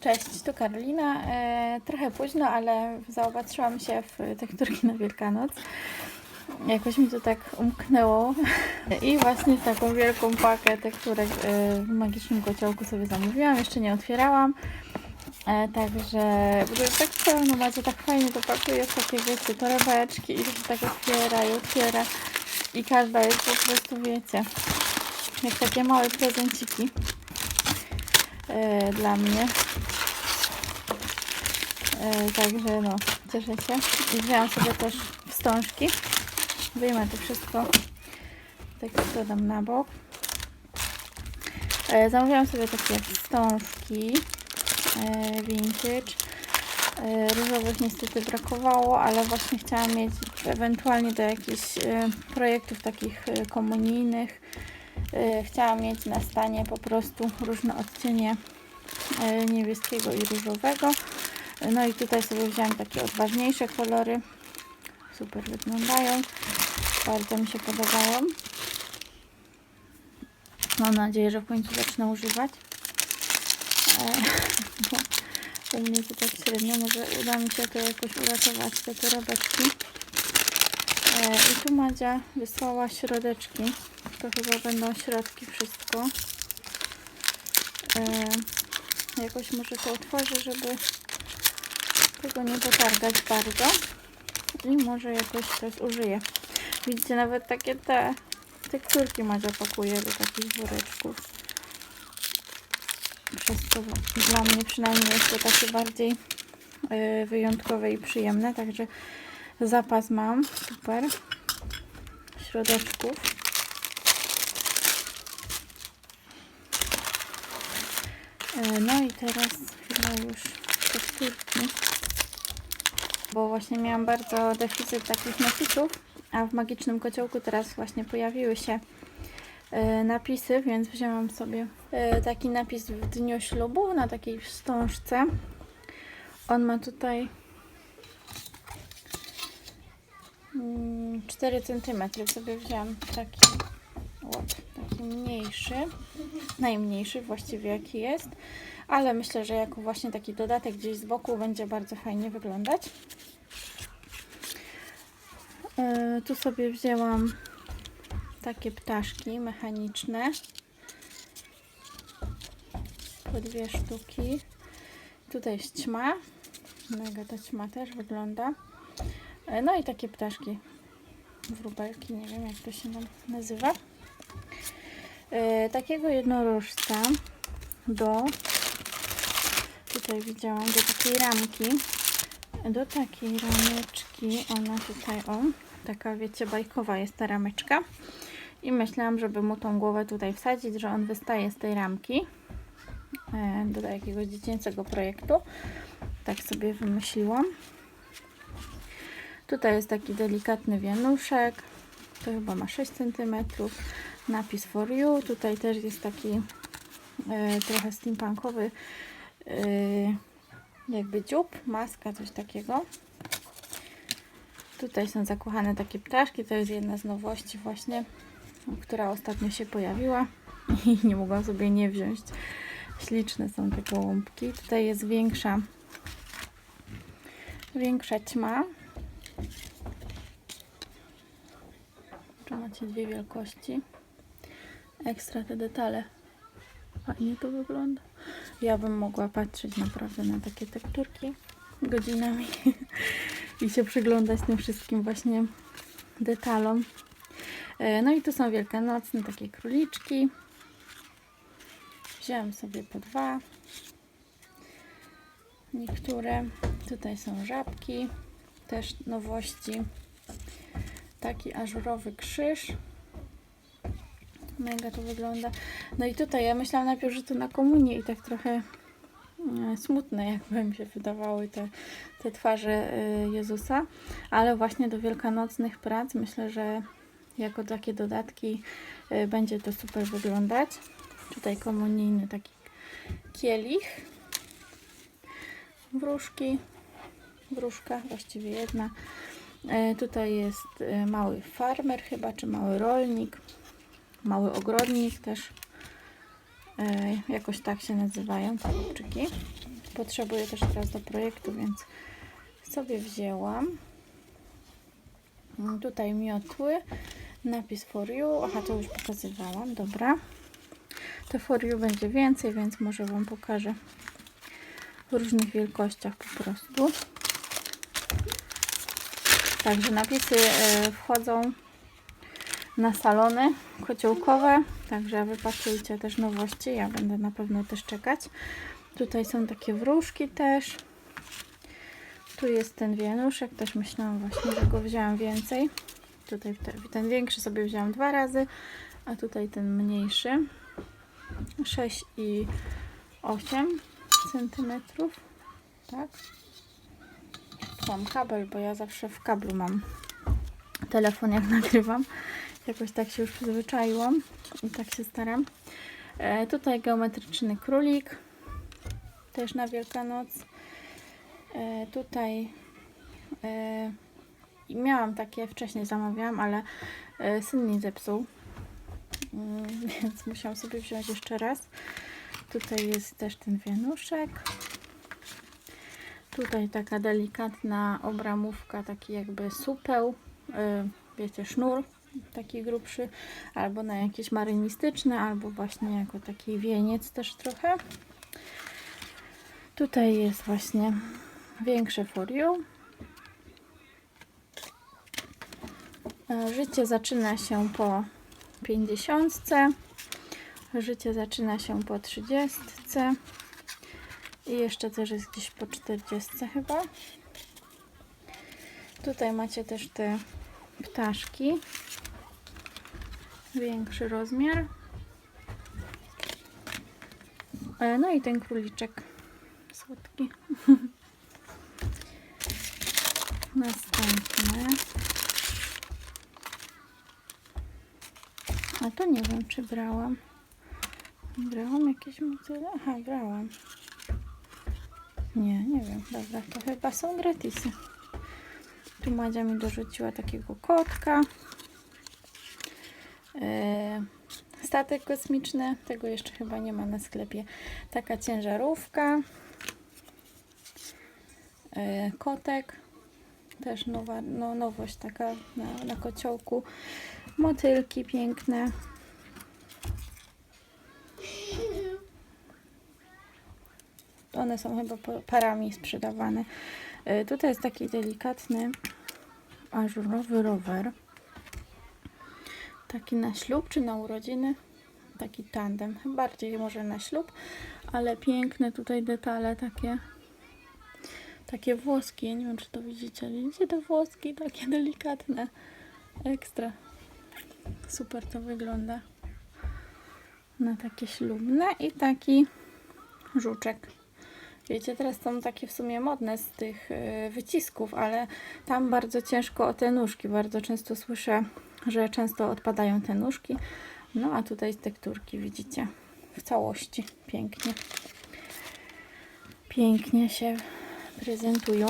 Cześć, tu Karolina. E, trochę późno, ale zaopatrzyłam się w tekturki na Wielkanoc. Jakoś mi to tak umknęło. I właśnie taką wielką pakę tekturek e, w magicznym kociołku sobie zamówiłam. Jeszcze nie otwierałam. E, także tak pełno, macie tak fajnie to pakuje w takie wiecie, torebeczki i to się tak otwiera i otwiera. I każda jest po prostu, wiecie, jak takie małe prezenciki e, dla mnie. E, także no, cieszę się. I sobie też wstążki. Wyjmę to wszystko. Tak to dam na bok. E, zamówiłam sobie takie wstążki e, vintage. E, różowych niestety brakowało, ale właśnie chciałam mieć ewentualnie do jakichś e, projektów takich e, komunijnych. E, chciałam mieć na stanie po prostu różne odcienie e, niebieskiego i różowego. No i tutaj sobie wziąłem takie odważniejsze kolory. Super wyglądają. Bardzo mi się podobają. Mam nadzieję, że w końcu zacznę używać. E, u mnie to tak średnio. Może uda mi się to jakoś uratować, te torebeczki. E, I tu Madzia wysłała środeczki. To chyba będą środki wszystko. E, jakoś może to otworzę, żeby tego nie potargać bardzo i może jakoś to zużyję. Widzicie, nawet takie te tekturki Madzia pakuje do takich woreczków. Przez to dla mnie przynajmniej jest to takie bardziej yy, wyjątkowe i przyjemne, także zapas mam, super, środeczków. Yy, No i teraz chyba już tekturki bo właśnie miałam bardzo deficyt takich napisów, a w magicznym kociołku teraz właśnie pojawiły się e, napisy, więc wzięłam sobie e, taki napis w dniu ślubu na takiej wstążce. On ma tutaj 4 cm. Sobie wzięłam taki, łop, taki mniejszy, najmniejszy właściwie jaki jest, ale myślę, że jako właśnie taki dodatek gdzieś z boku będzie bardzo fajnie wyglądać. E, Tu sobie wzięłam takie ptaszki mechaniczne. Po dwie sztuki. Tutaj jest ćma. Mega ta ćma też wygląda. E, No i takie ptaszki. Wróbelki, nie wiem jak to się nam nazywa. E, Takiego jednorożca do tutaj widziałam do takiej ramki do takiej rameczki ona tutaj o taka wiecie bajkowa jest ta rameczka i myślałam żeby mu tą głowę tutaj wsadzić że on wystaje z tej ramki e, do jakiegoś dziecięcego projektu tak sobie wymyśliłam tutaj jest taki delikatny wianuszek to chyba ma 6 cm napis for you tutaj też jest taki e, trochę steampunkowy e, jakby dziób, maska, coś takiego. Tutaj są zakochane takie ptaszki, to jest jedna z nowości właśnie, która ostatnio się pojawiła i nie mogłam sobie nie wziąć. Śliczne są te gołąbki. Tutaj jest większa większa ćma. Tu macie dwie wielkości. Ekstra te detale. Fajnie to wygląda. Ja bym mogła patrzeć naprawdę na takie tekturki godzinami i się przyglądać tym wszystkim właśnie detalom. E, No i tu są wielkanocne takie króliczki. Wziąłem sobie po dwa. Niektóre. Tutaj są żabki. Też nowości. Taki ażurowy krzyż. Mega to wygląda. No i tutaj ja myślałam najpierw, że to na komunię i tak trochę e, smutne, jakby mi się wydawały te, te twarze e, Jezusa, ale właśnie do wielkanocnych prac myślę, że jako takie dodatki e, będzie to super wyglądać. Tutaj komunijny taki kielich, wróżki, wróżka, właściwie jedna. E, Tutaj jest e, mały farmer chyba, czy mały rolnik mały ogrodnik też. E, jakoś tak się nazywają te chłopczyki. potrzebuję też teraz do projektu, więc sobie wzięłam. Mm, Tutaj miotły, napis for you. Aha, to już pokazywałam, dobra. Te for you będzie więcej, więc może Wam pokażę w różnych wielkościach po prostu. Także napisy e, wchodzą na salony kociołkowe, także wypatrujcie też nowości, ja będę na pewno też czekać. Tutaj są takie wróżki też. Tu jest ten wienuszek, też myślałam właśnie, że go wzięłam więcej. Tutaj ten, ten większy sobie wzięłam dwa razy, a tutaj ten mniejszy. 6 i 8 centymetrów, tak? Mam kabel, bo ja zawsze w kablu mam telefon jak nagrywam. Jakoś tak się już przyzwyczaiłam i tak się staram. E, tutaj geometryczny królik, też na Wielkanoc. E, tutaj e, miałam takie, wcześniej zamawiałam, ale e, syn mi zepsuł, Mm, więc musiałam sobie wziąć jeszcze raz. Tutaj jest też ten wienuszek. Tutaj taka delikatna obramówka, taki jakby supeł, y, wiecie, sznur taki grubszy, albo na jakieś marynistyczne, albo właśnie jako taki wieniec też trochę. Tutaj jest właśnie większe for. E, Życie zaczyna się po 50. Życie zaczyna się po 30. I jeszcze też jest gdzieś po 40 chyba. Tutaj macie też te ptaszki. Większy rozmiar. E, No i ten króliczek słodki. Następne. A to nie wiem, czy brałam. Brałam jakieś motyle? Aha, brałam. Nie, nie wiem. Dobra, to chyba są gratisy. Tu Madzia mi dorzuciła takiego kotka. Yy, statek kosmiczny. Tego jeszcze chyba nie ma na sklepie. Taka ciężarówka. Yy, kotek. Też nowa, no, nowość taka na, na kociołku. Motylki piękne. One są chyba parami sprzedawane. Y, Tutaj jest taki delikatny ażurowy rower. Taki na ślub czy na urodziny? Taki tandem. Bardziej może na ślub, ale piękne tutaj detale takie. Takie włoski. Nie wiem, czy to widzicie. Widzicie te włoski? Takie delikatne. Ekstra. Super to wygląda. Na takie ślubne i taki żuczek. Wiecie, teraz są takie w sumie modne z tych y, wycisków, ale tam bardzo ciężko o te nóżki. Bardzo często słyszę, że często odpadają te nóżki. No a tutaj z tekturki widzicie w całości. Pięknie. Pięknie się prezentują.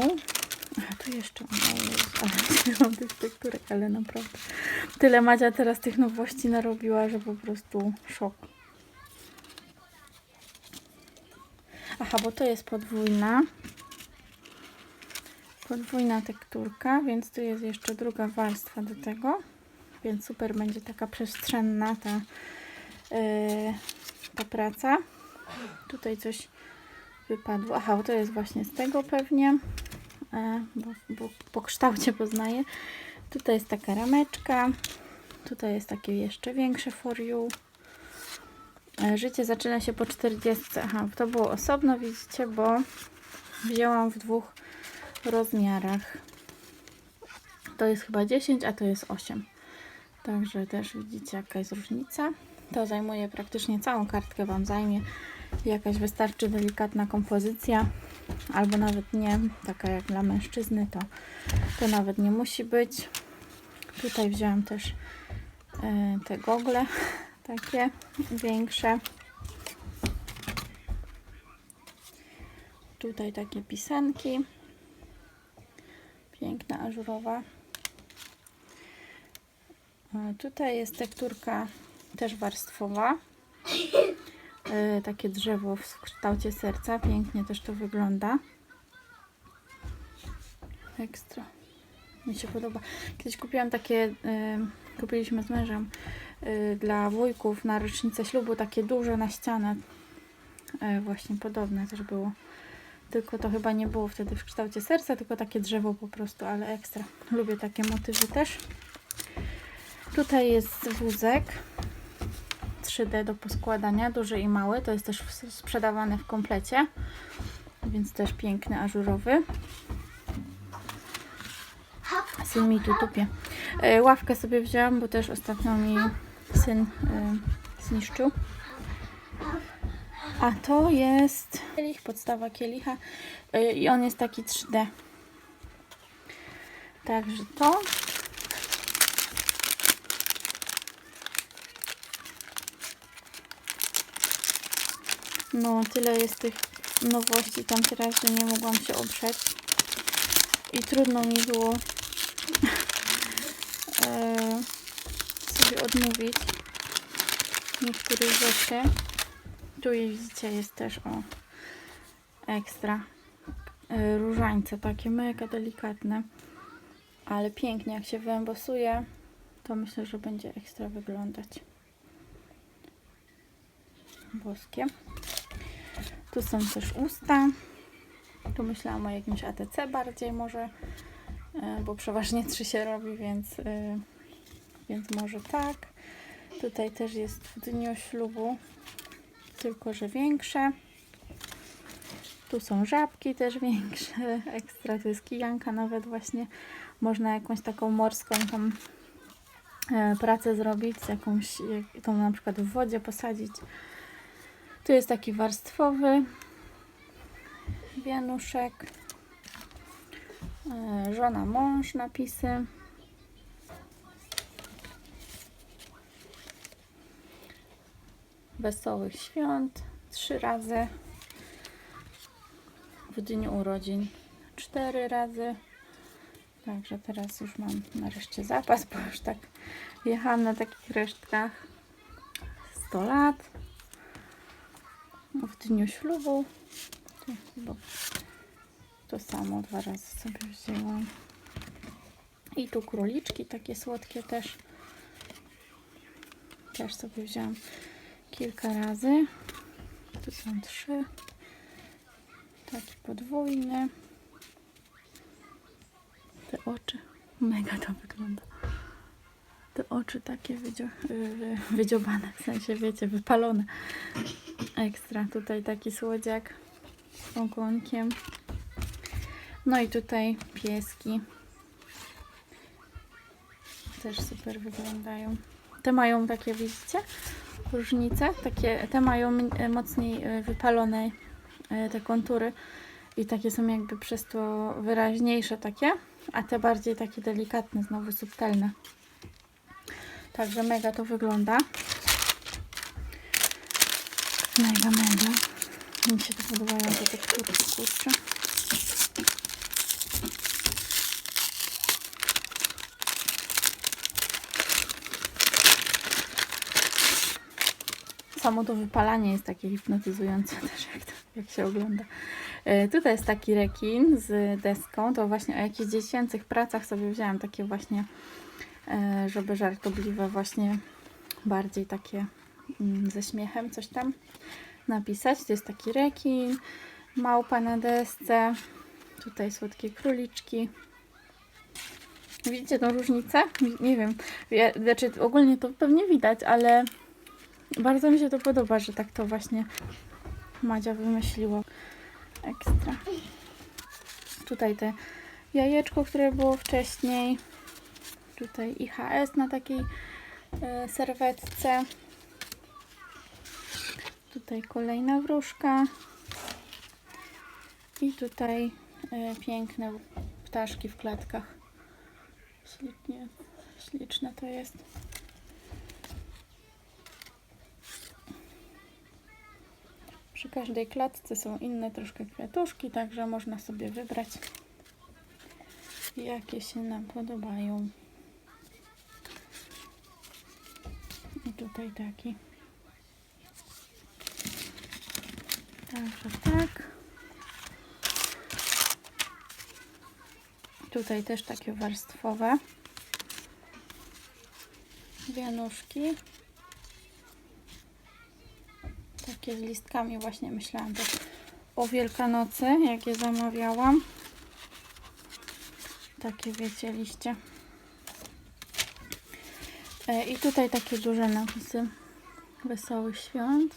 A tu jeszcze mam tych tekturek, ale naprawdę tyle Madzia teraz tych nowości narobiła, że po prostu szok. Aha, bo to jest podwójna. Podwójna tekturka, więc tu jest jeszcze druga warstwa do tego. Więc super będzie taka przestrzenna ta, yy, ta praca. Tutaj coś wypadło. Aha, bo to jest właśnie z tego pewnie, e, bo, bo po kształcie poznaję. Tutaj jest taka rameczka. Tutaj jest takie jeszcze większe for you. E, Życie zaczyna się po 40. Aha, to było osobno, widzicie, bo wzięłam w dwóch rozmiarach. To jest chyba 10, a to jest 8. Także też widzicie, jaka jest różnica. To zajmuje praktycznie całą kartkę, Wam zajmie. Jakaś wystarczy delikatna kompozycja, albo nawet nie, taka jak dla mężczyzny, to, to nawet nie musi być. Tutaj wzięłam też e, te gogle, takie większe. Tutaj takie pisanki. Piękna, ażurowa. Tutaj jest tekturka też warstwowa. e, takie drzewo w kształcie serca. Pięknie też to wygląda. Ekstra. Mi się podoba. Kiedyś kupiłam takie, e, kupiliśmy z mężem e, dla wujków na rocznicę ślubu takie duże na ścianę. E, właśnie podobne też było. Tylko to chyba nie było wtedy w kształcie serca, tylko takie drzewo po prostu, ale ekstra. Lubię takie motywy też. Tutaj jest wózek 3D do poskładania, duży i mały. To jest też sprzedawane w komplecie, więc też piękny, ażurowy. Syn mi tu tupie. E, Ławkę sobie wzięłam, bo też ostatnio mi syn e, zniszczył. A to jest kielich, podstawa kielicha y, i on jest taki 3D. Także to. No, tyle jest tych nowości tam teraz, że nie mogłam się oprzeć. I trudno mi było e, sobie odmówić niektórych rzeczy. Tu widzicie, jest też o ekstra y, różańce, takie mega delikatne, ale pięknie jak się wyembosuje, to myślę, że będzie ekstra wyglądać. Boskie. Tu są też usta. Tu myślałam o jakimś ATC bardziej może, bo przeważnie trzy się robi, więc, y, więc może tak. Tutaj też jest w dniu ślubu tylko że większe. Tu są żabki też większe, ekstra, to jest kijanka nawet właśnie. Można jakąś taką morską tam e, pracę zrobić, jakąś, jak, tą na przykład w wodzie posadzić. Tu jest taki warstwowy wianuszek. E, żona, mąż napisy. wesołych świąt. Trzy razy. W dniu urodzin. Cztery razy. Także teraz już mam nareszcie zapas bo już tak jechałam na takich resztkach. 100 lat. W dniu ślubu. Chyba to samo dwa razy sobie wzięłam i tu króliczki takie słodkie też też sobie wzięłam kilka razy. Tu są trzy. Taki podwójny. Te oczy. Mega to wygląda. Te oczy takie wydzio, wydziobane, w sensie wiecie, wypalone. Ekstra. Tutaj taki słodziak z ogonkiem. No i tutaj pieski. Też super wyglądają. Te mają takie, widzicie? różnice. Takie, te mają e, mocniej e, wypalone e, te kontury i takie są jakby przez to wyraźniejsze takie, a te bardziej takie delikatne, znowu subtelne. Także mega to wygląda. Mega, mega. Mi się to podobają te tekturki, kurczę. Samo to wypalanie jest takie hipnotyzujące też, jak, to, jak się ogląda. E, tutaj jest taki rekin z deską. To właśnie o jakichś dziecięcych pracach sobie wzięłam takie właśnie, e, żeby żartobliwe właśnie bardziej takie mm, ze śmiechem coś tam napisać. To jest taki rekin, małpa na desce, tutaj słodkie króliczki. Widzicie tą różnicę? Nie wiem, znaczy ogólnie to pewnie widać, ale bardzo mi się to podoba, że tak to właśnie Madzia wymyśliła. Ekstra. Tutaj te jajeczko, które było wcześniej. Tutaj IHS na takiej e, serwetce. Tutaj kolejna wróżka. I tutaj e, piękne ptaszki w klatkach. Ślicznie, śliczne to jest. Przy każdej klatce są inne troszkę kwiatuszki, także można sobie wybrać jakie się nam podobają. I tutaj taki Także tak. Tutaj też takie warstwowe. Wianuszki. Takie z listkami właśnie myślałam też o Wielkanocy, jak je zamawiałam. Takie wiecie, liście. E, I tutaj takie duże napisy Wesołych Świąt.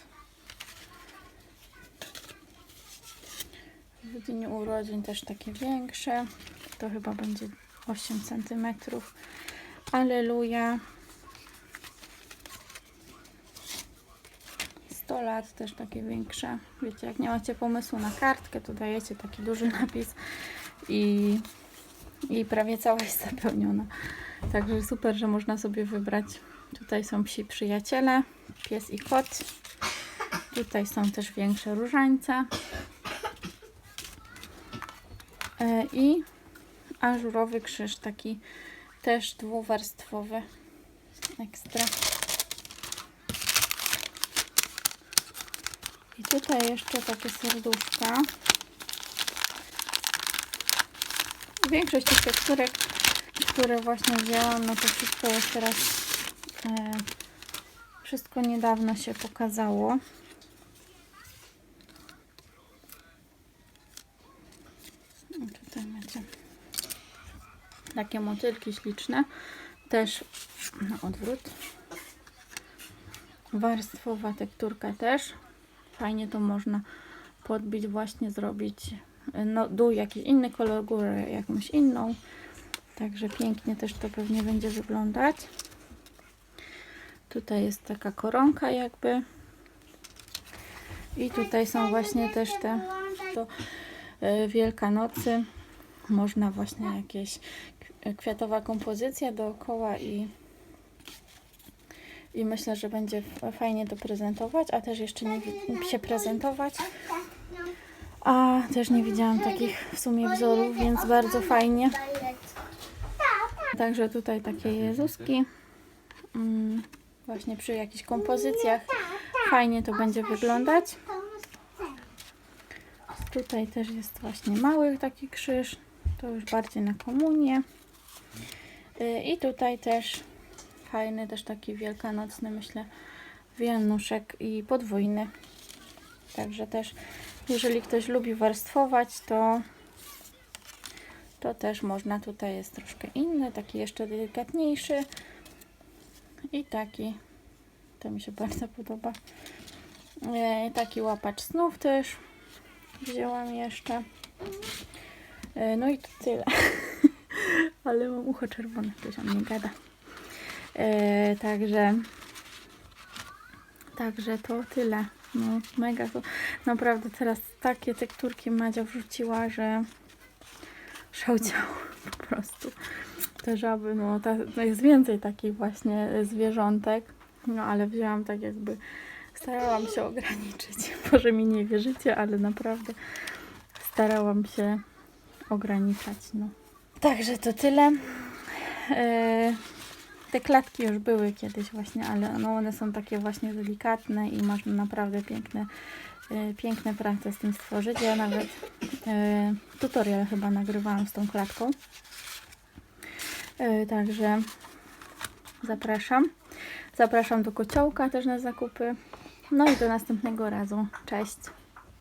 W dniu urodzin też takie większe. To chyba będzie 8 cm. Aleluja. 100 lat też takie większe. Wiecie, jak nie macie pomysłu na kartkę, to dajecie taki duży napis i, i prawie cała jest zapełniona. Także super, że można sobie wybrać. Tutaj są psi przyjaciele, pies i kot. Tutaj są też większe różańce. E, I ażurowy krzyż, taki też dwuwarstwowy. Ekstra. I tutaj jeszcze takie serduszka. Większość tych tekturek, które właśnie wzięłam, no to wszystko jest teraz e, wszystko niedawno się pokazało. Tutaj macie takie motylki śliczne. Też na odwrót. Warstwowa tekturka też. Fajnie to można podbić, właśnie zrobić no, dół jakiś inny kolor, górę jakąś inną. Także pięknie też to pewnie będzie wyglądać. Tutaj jest taka koronka jakby. I tutaj są właśnie też te do e, Wielkanocy. Można właśnie jakieś k- kwiatowa kompozycja dookoła i i myślę, że będzie fajnie to prezentować, a też jeszcze nie się prezentować. A też nie widziałam takich w sumie wzorów, więc bardzo fajnie. Także tutaj takie Jezuski. Mm, właśnie przy jakichś kompozycjach fajnie to będzie wyglądać. Tutaj też jest właśnie mały taki krzyż. To już bardziej na komunię. Y, I tutaj też fajny, też taki wielkanocny, myślę, wianuszek i podwójny. Także też, jeżeli ktoś lubi warstwować, to to też można. Tutaj jest troszkę inny, taki jeszcze delikatniejszy i taki, to mi się bardzo podoba. E, taki łapacz snów też wzięłam jeszcze. E, no i to tyle. Ale mam ucho czerwone, ktoś o mnie gada. E, także także to tyle. No mega to naprawdę teraz takie tekturki Madzia wrzuciła, że szał po prostu. Te żaby, no ta, to jest więcej takich właśnie zwierzątek, no ale wzięłam tak jakby, starałam się ograniczyć. Może mi nie wierzycie, ale naprawdę starałam się ograniczać, no. Także to tyle. E, te klatki już były kiedyś właśnie, ale no one są takie właśnie delikatne i można naprawdę piękne, e, piękne prace z tym stworzyć. Ja nawet e, tutorial chyba nagrywałam z tą klatką. E, także zapraszam. Zapraszam do kociołka też na zakupy. No i do następnego razu. Cześć!